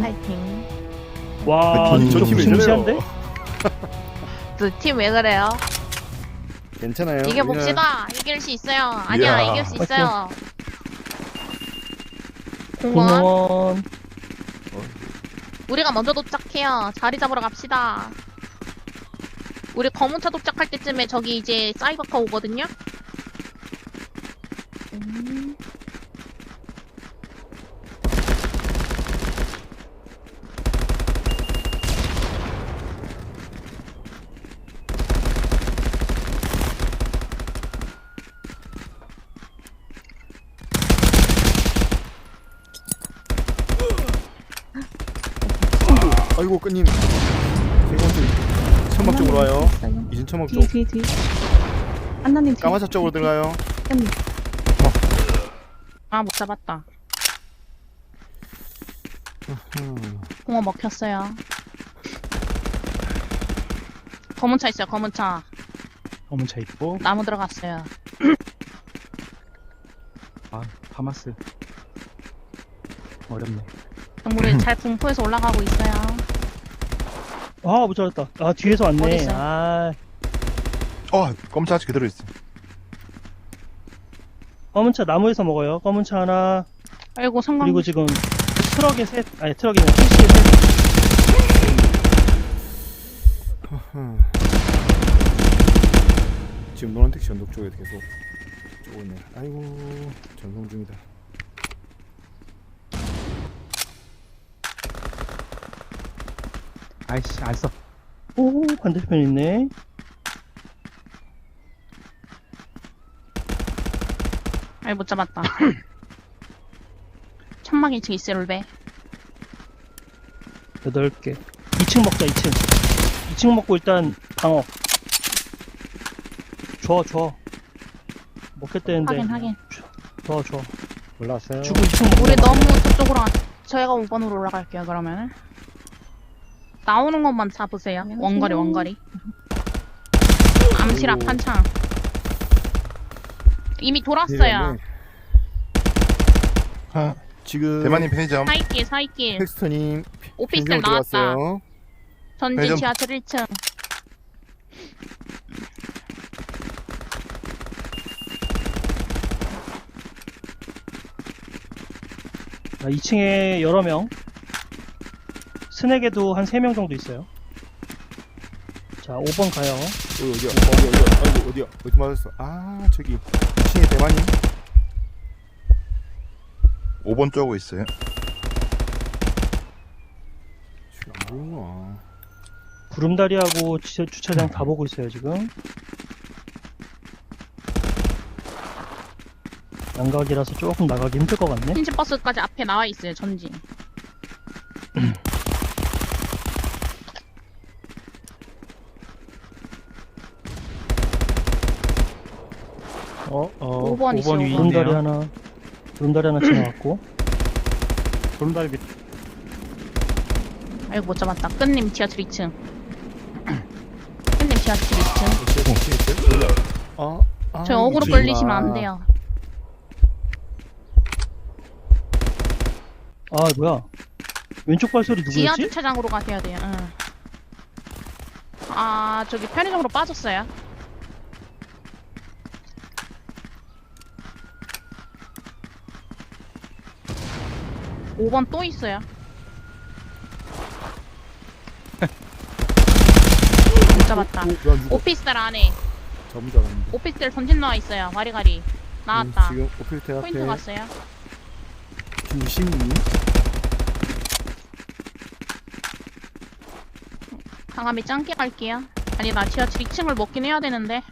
파이팅. 와, 파이팅. 좀저 팀이 무시무시한데? 두 팀 왜 그래요? 괜찮아요. 이겨 봅시다. 이길 수 있어요. 아니야, 이야. 이길 수 있어요. 공원. 공원. 우리가 먼저 도착해요. 자리 잡으러 갑시다. 우리 검은차 도착할 때쯤에 저기 이제 사이버카 오거든요? 아이고 끝님. 세 번째 천막 쪽으로 와요. 이진 천막 쪽. 뒤에 뒤에 뒤에 안나님 뒤에 까마차 쪽으로 들어가요. 님 아, 못 잡았다. 음. 공원 먹혔어요. 검은 차 있어요, 검은 차. 검은 차 있고. 나무 들어갔어요. 아, 파마스. 어렵네. 우리 잘 분포해서 올라가고 있어요. 아, 못 잡았다. 아, 뒤에서 왔네. 있어요? 아, 어, 검차 아직 그대로 있어. 검은 차 나무에서 먹어요. 검은 차 하나. 아이고, 성광. 그리고 지금 트럭에 셋. 아니, 트럭이 아니라 택시에 셋. 음. 지금 노란 택시 언덕 쪽에 계속 오고 있네. 아이고 전송 중이다. 아이씨, 안 써. 오, 반대편 있네. 아이, 못 잡았다. 천막 2층 있어요, 롤베. 여덟 개. 2층 먹자, 2층. 2층 먹고 일단 방어. 줘, 줘. 먹겠다는데. 확인, 확인. 줘, 줘. 올라왔어요. 주고 2층 먹고. 우리 너무 저쪽으로, 가- 저희가 5번으로 올라갈게요, 그러면은. 나오는 것만 잡으세요. 안녕하세요. 원거리, 원거리. 암실 앞 한창. 이미 돌았어요. 하, 지금 대만님 편의점. 사이길, 사이길. 텍스터님 오피스텔 편의점 나왔다. 들어왔어요. 전진 편의점. 지하철 1층. 아, 2층에 여러 명. 스낵에도 한 3명 정도 있어요. 자, 5번 가요. 어디 어디야? 어디 어디야? 아이고 어디야? 어디 맞았어? 아 저기 2층에 대만님. 5번 쪼고 있어요. 지금 안 보이구나. 구름다리하고 지- 주차장 다 보고 있어요, 지금. 양각이라서 조금 나가기 힘들 것 같네. 흰집 버스까지 앞에 나와 있어요, 전진. 5번 있어. 5번 5번. 위인. 룸다리 하나 룸다리 하나 지나갔고 돌다리 밑 아이고 못 잡았다. 끝님 지하철 2층. 끝님 지하철 2층. 어? 아, 아, 저 억으로 끌리시면 안 돼요. 아 뭐야 왼쪽 발소리 지하 누구였지? 주차장으로 가셔야 돼요. 응. 아 저기 편의점으로 빠졌어요. 오번 또 있어요. 못 잡았다. 오? 오피스텔 안에 잡은 줄 알았는데. 오피스텔 전진 나와 있어요. 와리가리 나왔다. 음, 지금 오필테 포인트 앞에 갔어요. 주심이 강함이 짱게 갈게요. 아니 나 지하철 2층을 먹긴 해야 되는데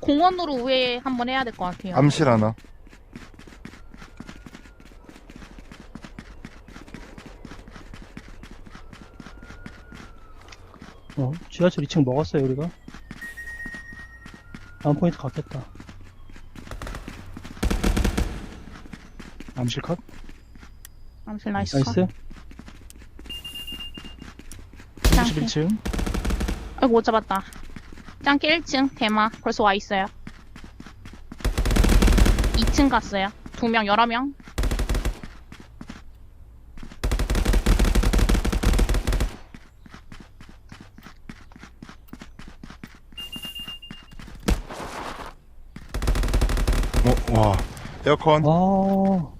공원으로 우회 한번 해야 될 것 같아요. 암실 하나. 어, 지하철 2층 먹었어요, 우리가. 다음 포인트 갔겠다. 암실 컷? 암실 나이스. 나이스. 짱게. 31층. 아이고 못 잡았다. 짱게 1층 대마 벌써 와 있어요. 2층 갔어요. 두 명 여러 명. 에어컨. 아.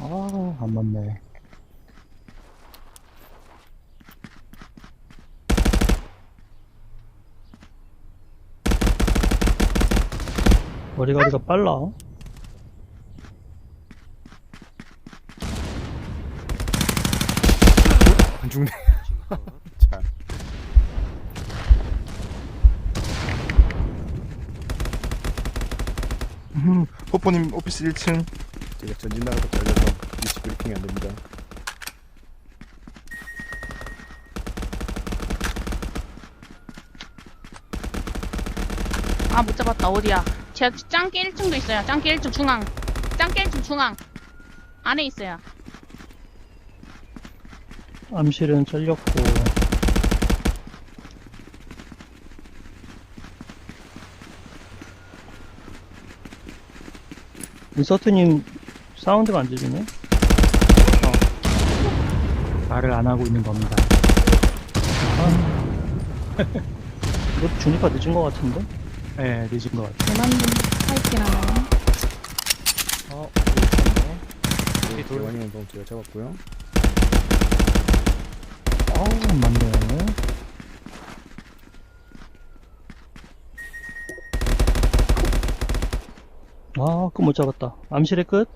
아, 안 맞네. 머리가리가 빨라. 안 죽네. 자, 음, 호포님 오피스 1층. 제가 전진 나가서 잘려서 위치 브리핑이 안 됩니다. 아 못 잡았다 어디야 제가 짱깨 1층도 있어요 짱깨 1층 중앙 짱깨 1층 중앙 안에 있어요 암실은 잘렸고. 인서트님 사운드가 안 들리네? 어. 말을 안 하고 있는 겁니다. 아. 이거 주니까 늦은 것 같은데? 네, 늦은 것 같아요. 대만님 파이팅하나요? 어, 네, 대원이 운동 제가 잡았고요. 아우, 안 맞네. 아, 끝 못 잡았다. 암실의 끝?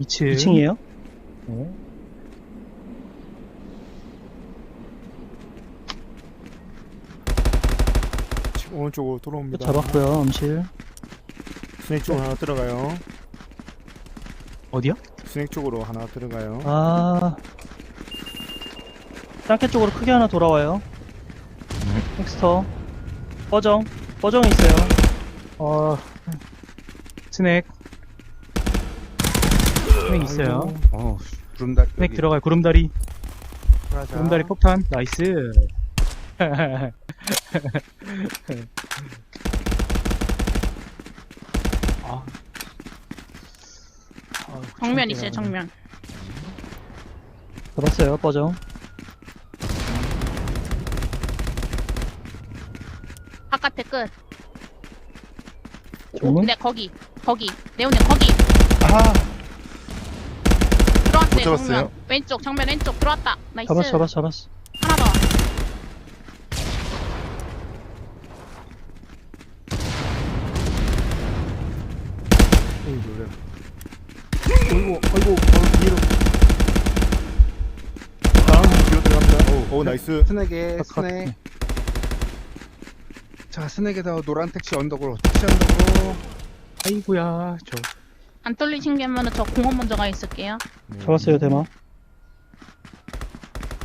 2층. 2층이에요? 네. 지금 오른쪽으로 돌아옵니다. 잡았고요, 암실. 스낵 쪽으로 하나 들어가요. 어디요? 스낵 쪽으로 하나 들어가요. 아. 땅캐 쪽으로 크게 하나 돌아와요. 텍스터. 버정. 버정이 있어요. 어. 스낵. 스낵 있어요. 어, 구름다리. 스낵 들어가요. 구름다리. 들어가자. 구름다리 폭탄. 나이스. 아. 아우, 정면 참 있어요. 정면 잡았어요, 버정. 바깥에 끝 정문? 네 거기 거기 네오님 거기 아, 들어왔어요 못 잡았어요. 정면 왼쪽 정면 왼쪽 들어왔다 나이스 잡았어, 잡았어, 잡았어. 하나 더 어이, 놀래. 어이구, 어이구, 어, 뒤로. 다음 뒤로 들어갑니다. 오, 오, 나이스. 스낵에 컷, 컷. 스낵. 자, 스낵에서 노란 택시 언덕으로, 택시 언덕으로. 아이고야, 저. 안 뚫리신 게 하면은 저 공원 먼저 가 있을게요 네. 잡았어요, 대마.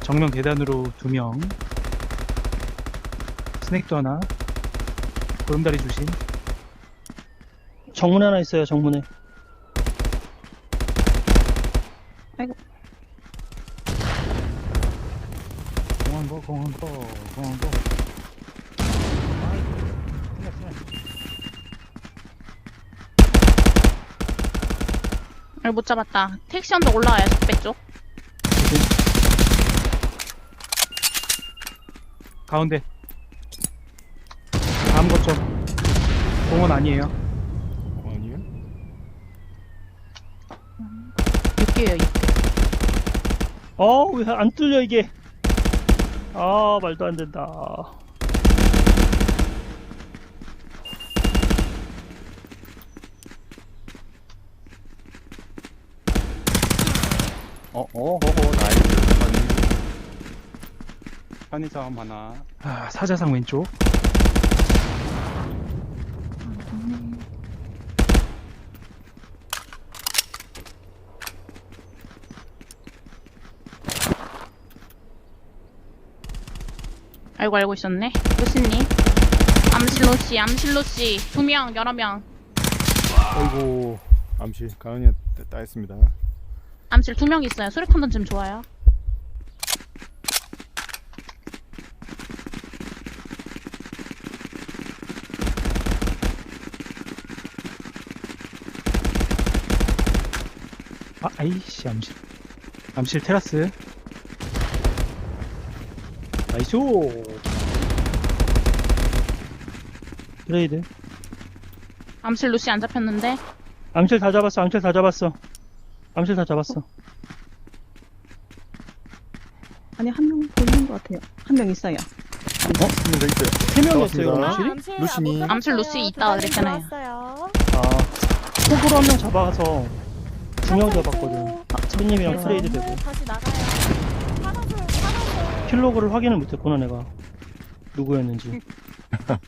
정면 계단으로 두 명. 스낵도 하나. 구름다리 조심. 정문에 하나 있어요, 정문에. 아이고. 공항고, 공항고, 공항고. 아, 못 잡았다 택시 언덕 올라와요 적배 쪽 가운데. 다음 거점. 공원 아니에요. 어, 아니에요? 6개예요 6개 어, 왜안 뚫려, 이게. 아, 말도 안 된다. 어, 어, 호호, 나이스. 편의점 하나. 아, 사자상 왼쪽. 알고 알고 있었네 루시님 암실로 씨 암실로 씨 두 명 여러 명 어이구, 암시, 가은이 따했습니다. 암실 두 명 있어요 수류탄 던지면 좋아요 아, 아이씨, 암실. 암실 테라스. 나이스. 트레이드. 암실 루시 안 잡혔는데. 암실 다 잡았어. 암실 다 잡았어. 암실 다 잡았어. 아니, 한 명 보이는 것 같아요. 한 명 있어요. 어? 여기 있어요. 세 명이었어요, 잡았습니다. 암실이? 루시니. 암실 루시 있다 그랬잖아요. 아, 속으로 한 명 잡아가서 두 명 잡았거든. 소님이랑 트레이드 되고. 다시 나가요. 파란색, 파란색. 킬로그를 확인을 못했구나, 내가. 누구였는지.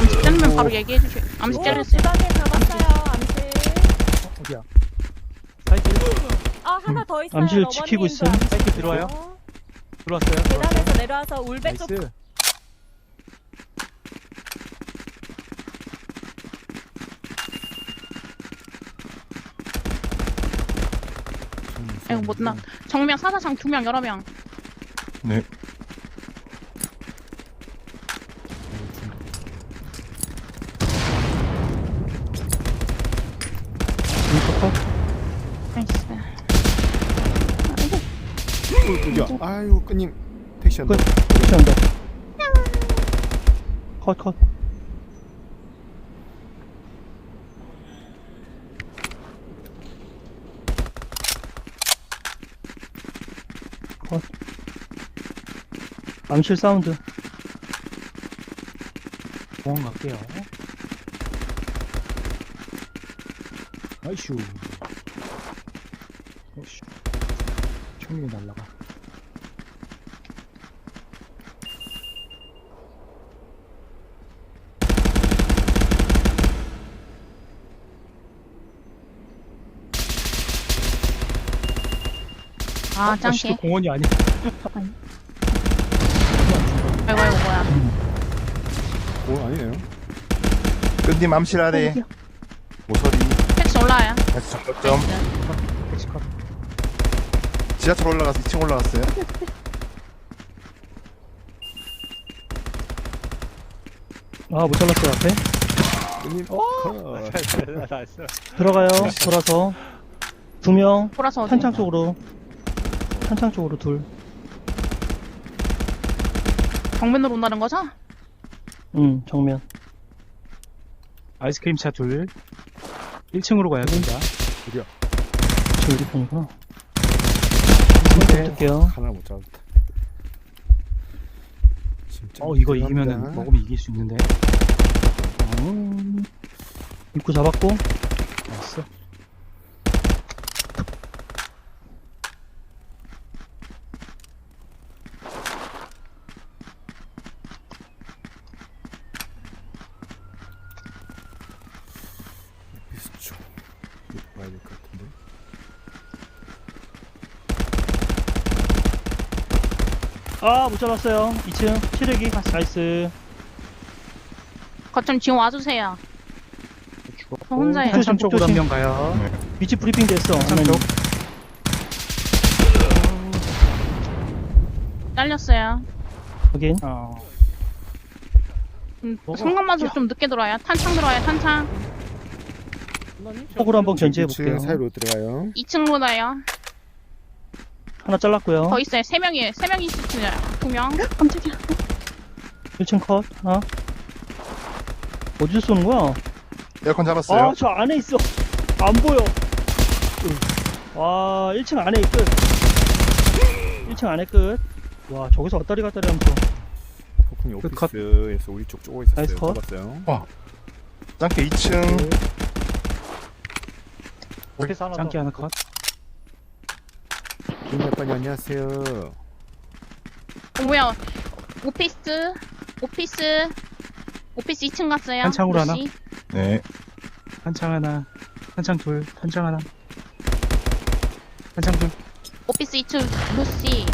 암실 째리면 바로 얘기해 주세요. 암실 오, 째렸어요. 주방에 잡았어요, 암실. 어디야? 사이트, 아, 하나 더 있어요. 암실 지키고. 암실. 사이트 들어와요? 어, 들어왔어요? 계단에서 내려와서 울배 쪽 나이스. 아이고 못나. 정명 사사장 두명 여러 명. 네. 인터컷? 나이스. 어, 여기야. 끄님. 택시 한다. 끝. 그렇게 한다. 컷, 컷. 컷. 암실 사운드. 공원 갈게요. 아이슈. 오씨. 총이 날라가. 아 짱게. 공원이 아니야. 아이고 아이고 뭐야. 오, 아니네요. 끝님 암실 아래 모서리 택시 올라와요. 다시 정거점 나이스. 지하철 올라가서 2층 올라갔어요 아, 못 잘랐어요, 앞에. 끄님. 컷. 들어가요, 돌아서. 두 명, 돌아서 어디? 탄창 쪽으로. 탄창 쪽으로 둘. 정면으로 온다는 거죠? 응, 정면. 아이스크림 차 둘. 1층으로 가야 된다. 저 우리 편이구나. 네. 어떡해요. 하나 못 잡았다. 진짜 어, 이거. 이기면은 먹으면 이길 수 있는데. 음, 입구 잡았고. 나이스. 비스초. 이거 봐야 될 것 같은데. 아, 못 잡았어요. 2층, 시래기. 나이스. 거점 지금 와주세요. 저 혼자예요. 조심, 탄창 쪽으로 한 조심. 명 가요. 위치 브리핑 됐어. 탄창 쪽. 잘렸어요. 확인. 어. 음, 성광맛으로 좀 늦게 들어와요. 탄창 들어와요. 탄창. 폭으로 한번 견제해 2층 볼게요. 사이로 들어가요. 2층으로 나요. 하나 잘랐고요. 더 있어요. 세 명이에요. 세 명이 있으요. 두 명. 깜짝이야. 1층 컷. 하나. 어디서 쏘는 거야? 에어컨 잡았어요 아, 저 안에 있어. 안 보여. 와, 1층 안에 끝. 1층 안에 끝. 와, 저기서 왔다리 갔다리 하면서. 폭풍이 그 컷. 오피스에서 우리 쪽 쪼고 있었어요. 나이스 컷. 잡았어요. 짱게 2층 짱기 하나 컷. 김작가님 안녕하세요. 어, 뭐야. 오피스. 오피스. 오피스 2층 갔어요. 한창으로 하나? 루시. 네 탄창 하나. 탄창 둘. 탄창 하나. 탄창 둘. 오피스 2층 루시.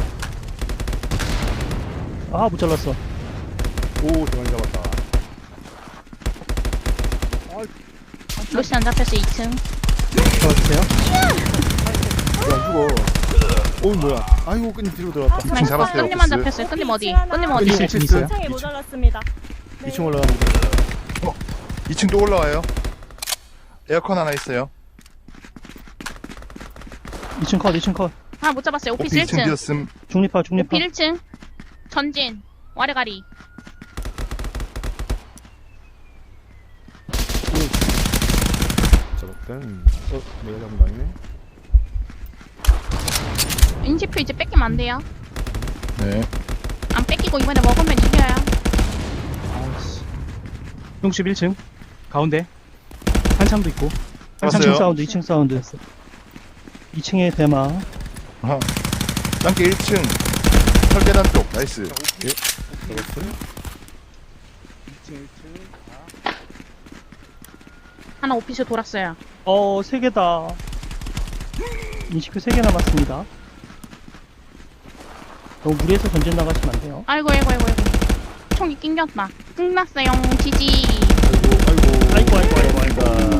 아, 못 잘랐어. 오, 대만 잡았다. 루시 안 잡혔어요. 2층. 잡아주세요. 왜안 죽어? 오, 뭐야? 아이고, 끄님 뒤로 들어갔다. 지금 나이스. 잡았어요, 끝님만. 잡혔어요. 끝님 어디? 끝님 어디? 끝님 네, 있어요? 창에 모자랐습니다. 네. 2층 올라가는 거. 2층 또 올라와요. 에어컨 하나 있어요. 2층 컷 2층 컷 하나 못 잡았어요. 오피 오피스 2층 1층. 비었음. 중립파 중립파 오피 1층. 전진. 와레가리. 잡았다. 어, 내가 잡은 거 아니네. 인지표 이제 뺏기면 안 돼요. 네. 안 뺏기고 이번에 먹으면 이겨요. 아이씨. 61층. 가운데. 한창도 있고. 한창 왔어요? 사운드 2층 사운드 2층에 대마 아하. 짱깨 1층. 설계단 쪽. 나이스. 잡았어. 2층 1층 하나 오피스 돌았어요. 어 3개다 인식표 3개 남았습니다 너무 무리해서 전진 나가시면 안 돼요. 아이고 아이고 아이고 아이고 총이 낑겼다 끝났어요 지지 아이고 아이고 아이고 아이고 아이고.